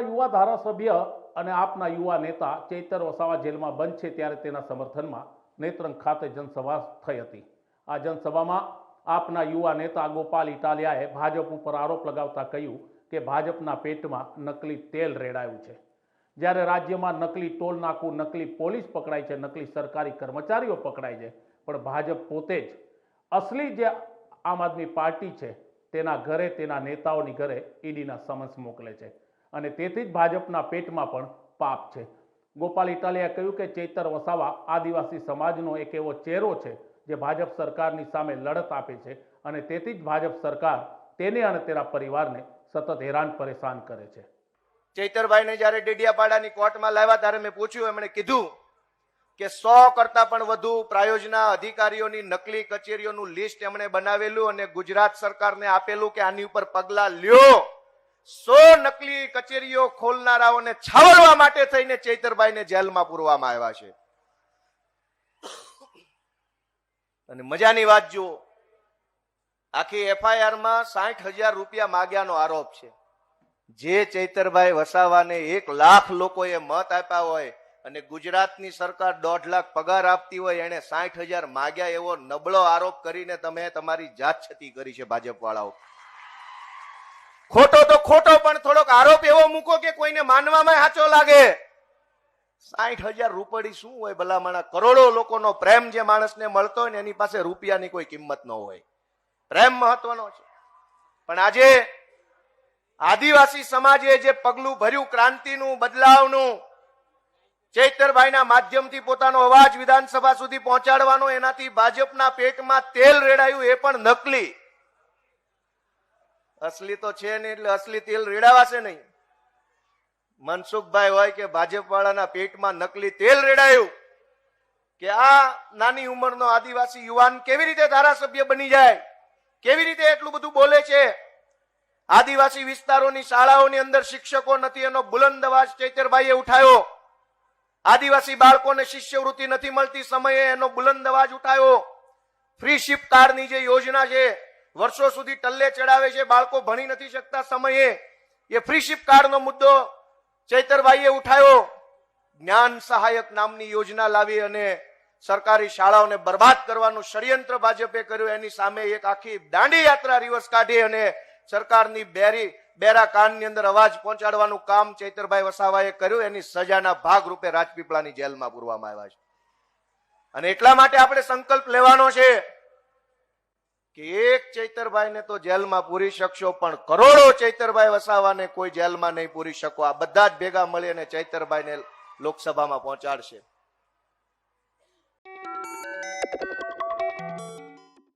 યુવા ધારાસભ્ય અને આપના યુવા નેતા ચૈતર વસાવા જેલમાં બંધ છે ત્યારે તેના સમર્થનમાં નેત્રંગ ખાતે જનસભા થઈ હતી. આ જનસભામાં આપના યુવા નેતા ગોપાલ ઇટાલિયાએ ભાજપ ઉપર આરોપ લગાવતા કહ્યું કે ભાજપના પેટમાં નકલી તેલ રેડાયું છે. જ્યારે રાજ્યમાં નકલી ટોલ નાકું, નકલી પોલીસ પકડાય છે, નકલી સરકારી કર્મચારીઓ પકડાય છે, પણ ભાજપ પોતે જ અસલી જે આમ આદમી પાર્ટી છે, તેના ઘરે તેના નેતાઓની ઘરે ઈડીના સમન્સ મોકલે છે. અને તેથી જ ભાજપના પેટમાં પણ પાપ છે. ગોપાલ ઇટાલિયા કહ્યું કે ચેતર વસાવા આદિવાસી સમાજનો એક એવો ચહેરો છે જે ભાજપ સરકારની સામે લડત આપે છે અને તેથી જ ભાજપ સરકાર તેને અને તેના પરિવારને સતત હેરાન પરેશાન કરે છે. ચૈતરભાઈને જ્યારે ડેડિયાપાડાની કોર્ટમાં લાવ્યા ત્યારે મેં પૂછ્યું, એમણે કીધું કે સો કરતા પણ વધુ પ્રાયોજના અધિકારીઓની નકલી કચેરીઓનું લિસ્ટ એમણે બનાવેલું અને ગુજરાત સરકારને આપેલું કે આની ઉપર પગલાં લ્યો. સો નકલી કચેરીઓ ખોલનારાઓને છાવરવા માટે થઈને ચૈતરભાઈને જેલમાં પૂરવામાં આવ્યા છે. અને મજાની વાત જુઓ, આખી એફઆઈઆરમાં સાઠ હજાર રૂપિયા માગ્યાનો આરોપ છે. જે ચૈતરભાઈ વસાવાને એક લાખ લોકોએ મત આપ્યા હોય અને ગુજરાતની સરકાર દોઢ લાખ પગાર આપતી હોય એને સાઠ હજાર માગ્યા એવો નબળો આરોપ કરીને તમે તમારી જાત છતી કરી છે ભાજપ વાળાઓ ખોટો તો ખોટો, પણ થોડોક આરોપ એવો મૂકો કે કોઈને માનવામાં સાચો લાગે. સાઠ હજાર રૂપડી શું હોય ભલામણા? કરોડો લોકોનો પ્રેમ જે માણસને મળતો હોય ને એની પાસે રૂપિયાની કોઈ કિંમત ન હોય. પ્રેમ મહત્વનો છે. પણ આજે આદિવાસી સમાજે જે પગલું ભર્યું ક્રાંતિનું, બદલાવનું, ચૈતરભાઈના માધ્યમથી પોતાનો અવાજ વિધાનસભા સુધી પહોંચાડવાનો, એનાથી ભાજપના પેટમાં તેલ રેડાયું એ પણ નકલી. અસલી તો છે નહીં એટલે અસલી તેલ રેડાવાશે નહીં. મનસુખભાઈ હોય કે ભાજપ વાળાના પેટમાં નકલી તેલ રેડાયું કે આ નાની ઉંમરનો આદિવાસી યુવાન કેવી રીતે ધારાસભ્ય બની જાય? કેવી રીતે એટલું બધું બોલે છે? આદિવાસી વિસ્તારોની શાળાઓની અંદર શિક્ષકો નથી, એનો બુલંદ અવાજ ચૈતરભાઈએ ઉઠાયો. આદિવાસી બાળકોને શિષ્યવૃત્તિ નથી મળતી, સમયે એનો બુલંદ અવાજ ઉઠાયો. ફ્રી શિપ કાર્ડની જે યોજના છે વર્ષો સુધી ટલ્લે ચડાવે છે, બાળકો ભણી નથી શકતા સમયે. એ ફ્રી શિપ કાર્ડનો મુદ્દો ચૈતરભાઈએ ઉઠાયો. જ્ઞાન સહાયક નામની યોજના લાવી અને સરકારી શાળાઓને બરબાદ કરવાનું ષડયંત્ર ભાજપે કર્યું. એની સામે એક આખી દાંડી યાત્રા રિવર્સ કાઢી અને સરકારની બેરી, બેરા કાનની અંદર અવાજ પહોંચાડવાનું કામ ચૈતરભાઈ વસાવાએ કર્યું. એની સજાના ભાગ રૂપે રાજપીપળાની જેલમાં પૂરવામાં આવ્યા છે. અને એટલા માટે આપણે સંકલ્પ લેવાનો છે કે એક ચૈતરભાઈને તો જેલમાં પૂરી શકશો, પણ કરોડો ચૈતરભાઈ વસાવાને કોઈ જેલમાં નહીં પૂરી શકો. આ બધા જ ભેગા મળી અને ચૈતરભાઈને લોકસભામાં પહોંચાડશે.